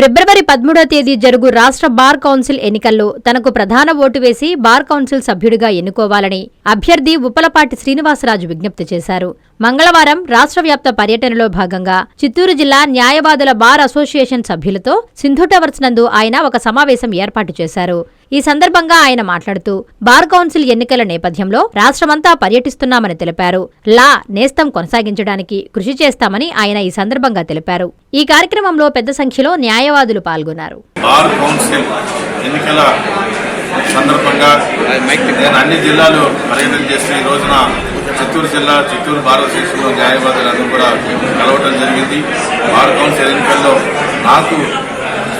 ఫిబ్రవరి పదమూడవ తేదీ జరుగు రాష్ట్ర బార్ కౌన్సిల్ ఎన్నికల్లో తనకు ప్రధాన ఓటు వేసి బార్ కౌన్సిల్ సభ్యుడిగా ఎన్నుకోవాలని అభ్యర్థి ఉప్పలపాటి శ్రీనివాసరాజు విజ్ఞప్తి చేశారు. మంగళవారం రాష్ట్ర వ్యాప్త పర్యటనలో భాగంగా చిత్తూరు జిల్లా న్యాయవాదుల బార్ అసోసియేషన్ సభ్యులతో సింధు టవర్స్ నందు ఆయన ఒక సమావేశం ఏర్పాటు చేశారు. ఈ సందర్భంగా ఆయన మాట్లాడుతూ బార్ కౌన్సిల్ ఎన్నికల నేపథ్యంలో రాష్ట్రమంతా పర్యటిస్తున్నామని తెలిపారు. లా నేస్తం కొనసాగించడానికి కృషి చేస్తామని ఆయన ఈ సందర్భంగా తెలిపారు. ఈ కార్యక్రమంలో పెద్ద సంఖ్యలో న్యాయవాదులు పాల్గొన్నారు. బార్ కౌన్సిల్ ఎన్నికల సందర్భంగా నేను అన్ని జిల్లాలు పర్యటన చేసిన ఈ రోజున చిత్తూరు జిల్లా చిత్తూరు భారతదేశంలో అసోసియేషన్లో న్యాయవాదులందరూ కూడా కలవటం జరిగింది. బార్ కౌన్సిల్ ఎన్నికల్లో నాకు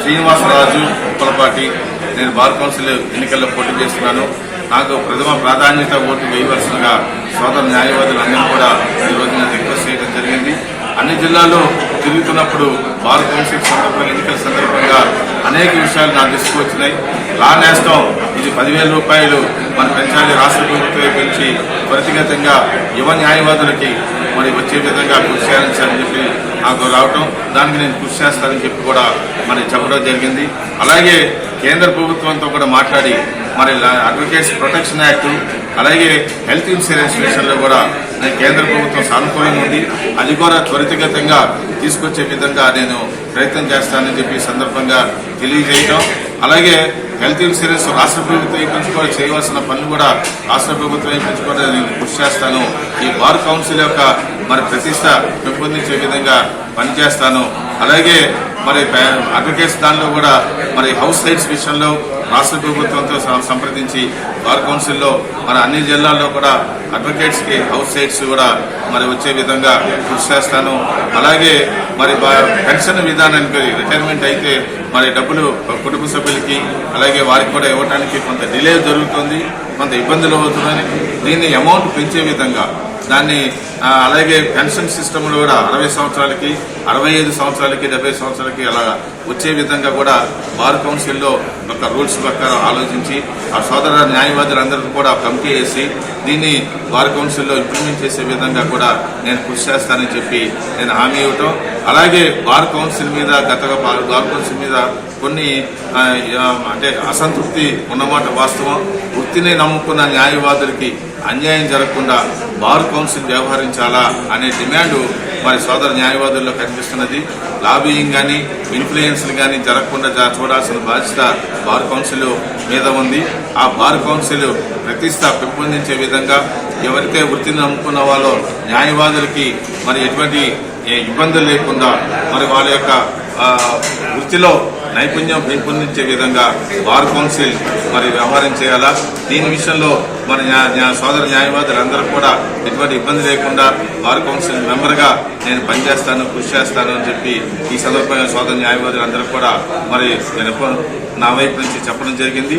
శ్రీనివాసరాజు ఉప్పలపాటి నేను బార్ కౌన్సిల్ ఎన్నికల్లో పోటీ చేస్తున్నాను. నాకు ప్రథమ ప్రాధాన్యత ఓటు వేయవలసిందిగా సోదర న్యాయవాదులందరూ కూడా ఈ రోజు నేను రిక్వెస్ట్ చేయడం జరిగింది. అన్ని జిల్లాల్లో తిరుగుతున్నప్పుడు బార్ కౌన్సిల్ సందర్భంగా ఎన్నికల సందర్భంగా అనేక విషయాలు నా దృష్టికి వచ్చినాయి. లా నేస్తం ఇది పదివేల రూపాయలు మనం పెంచాలి రాష్ట్ర ప్రభుత్వం పెంచి త్వరితగతంగా యువ న్యాయవాదులకి మరి వచ్చే విధంగా కృషి చేయాలని చెప్పి నాకు రావటం. దానికి నేను కృషి చేస్తానని చెప్పి కూడా మరి చెప్పడం జరిగింది. అలాగే కేంద్ర ప్రభుత్వంతో కూడా మాట్లాడి మరి అడ్వకేట్స్ ప్రొటెక్షన్ యాక్ట్ అలాగే హెల్త్ ఇన్సూరెన్స్ విషయంలో కూడా కేంద్ర ప్రభుత్వం సానుకూలంగా ఉంది. అది కూడా త్వరితగతంగా తీసుకొచ్చే విధంగా నేను ప్రయత్నం చేస్తానని చెప్పి సందర్భంగా తెలియజేయటం. అలాగే హెల్త్ ఇన్సూరెన్స్ రాష్ట్ర ప్రభుత్వం పెంచుకోవాలి చేయవలసిన పనులు కూడా రాష్ట్ర ప్రభుత్వం పెంచుకోవడానికి నేను కృషి చేస్తాను. ఈ బార్ కౌన్సిల్ యొక్క మరి ప్రతిష్ట పెంపొందించే విధంగా పనిచేస్తాను. అలాగే మరి అడ్వకేట్స్ దానిలో కూడా మరి హౌస్ సైట్స్ విషయంలో రాష్ట్ర ప్రభుత్వంతో సంప్రదించి బార్ కౌన్సిల్లో మన అన్ని జిల్లాల్లో కూడా అడ్వకేట్స్కి హౌస్ సైట్స్ కూడా మరి వచ్చే విధంగా కృషి చేస్తాను. అలాగే మరి పెన్షన్ విధానానికి రిటైర్మెంట్ అయితే మరి డబ్బులు కుటుంబ సభ్యులకి అలాగే వారికి కూడా ఇవ్వడానికి కొంత డిలే జరుగుతుంది కొంత ఇబ్బందులు అవుతున్నాయి. దీన్ని అమౌంట్ పెంచే విధంగా దాన్ని అలాగే పెన్షన్ సిస్టంలో కూడా అరవై సంవత్సరాలకి అరవై ఐదు సంవత్సరాలకి డెబ్బై సంవత్సరాలకి అలా వచ్చే విధంగా కూడా బార్ కౌన్సిల్లో ఒక రూల్స్ ప్రకారం ఆలోచించి ఆ సోదర న్యాయవాదులందరూ కూడా కమిటీ వేసి దీన్ని బార్ కౌన్సిల్లో ఇంప్లిమెంట్ చేసే విధంగా కూడా నేను కృషి చేస్తానని చెప్పి నేను హామీ ఇవ్వటం. అలాగే బార్ కౌన్సిల్ మీద గత బార్ బార్ కౌన్సిల్ మీద కొన్ని అంటే అసంతృప్తి ఉన్నమాట వాస్తవం. వృత్తిని నమ్ముకున్న న్యాయవాదులకి అన్యాయం జరగకుండా బార్ కౌన్సిల్ వ్యవహరించాలా అనే డిమాండ్ మరి సోదర న్యాయవాదుల్లో కనిపిస్తున్నది. లాబీయింగ్ కానీ ఇన్ఫ్లుయెన్స్లు కానీ జరగకుండా చూడాల్సిన బాధ్యత బార్ కౌన్సిల్ మీద ఉంది. ఆ బార్ కౌన్సిల్ ప్రతిష్ట పెంపొందించే విధంగా ఎవరికై వృత్తిని నమ్ముకున్న వాళ్ళు న్యాయవాదులకి మరి ఎటువంటి ఇబ్బందులు లేకుండా మరి వాళ్ళ యొక్క వృత్తిలో నైపుణ్యం పెంపొందించే విధంగా బార్ కౌన్సిల్ మరి వ్యవహారం చేయాలా? దీని విషయంలో మరి న్యా- న్యా- సోదర న్యాయవాదులందరూ కూడా ఎటువంటి ఇబ్బంది లేకుండా బార్ కౌన్సిల్ మెంబర్గా నేను పనిచేస్తాను కృషి చేస్తాను అని చెప్పి ఈ సందర్భంగా సోదర న్యాయవాదులందరూ కూడా మరి నేను నా వైపు నుంచి చెప్పడం జరిగింది.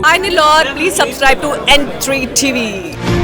Hi Nilor, please subscribe to N3 TV.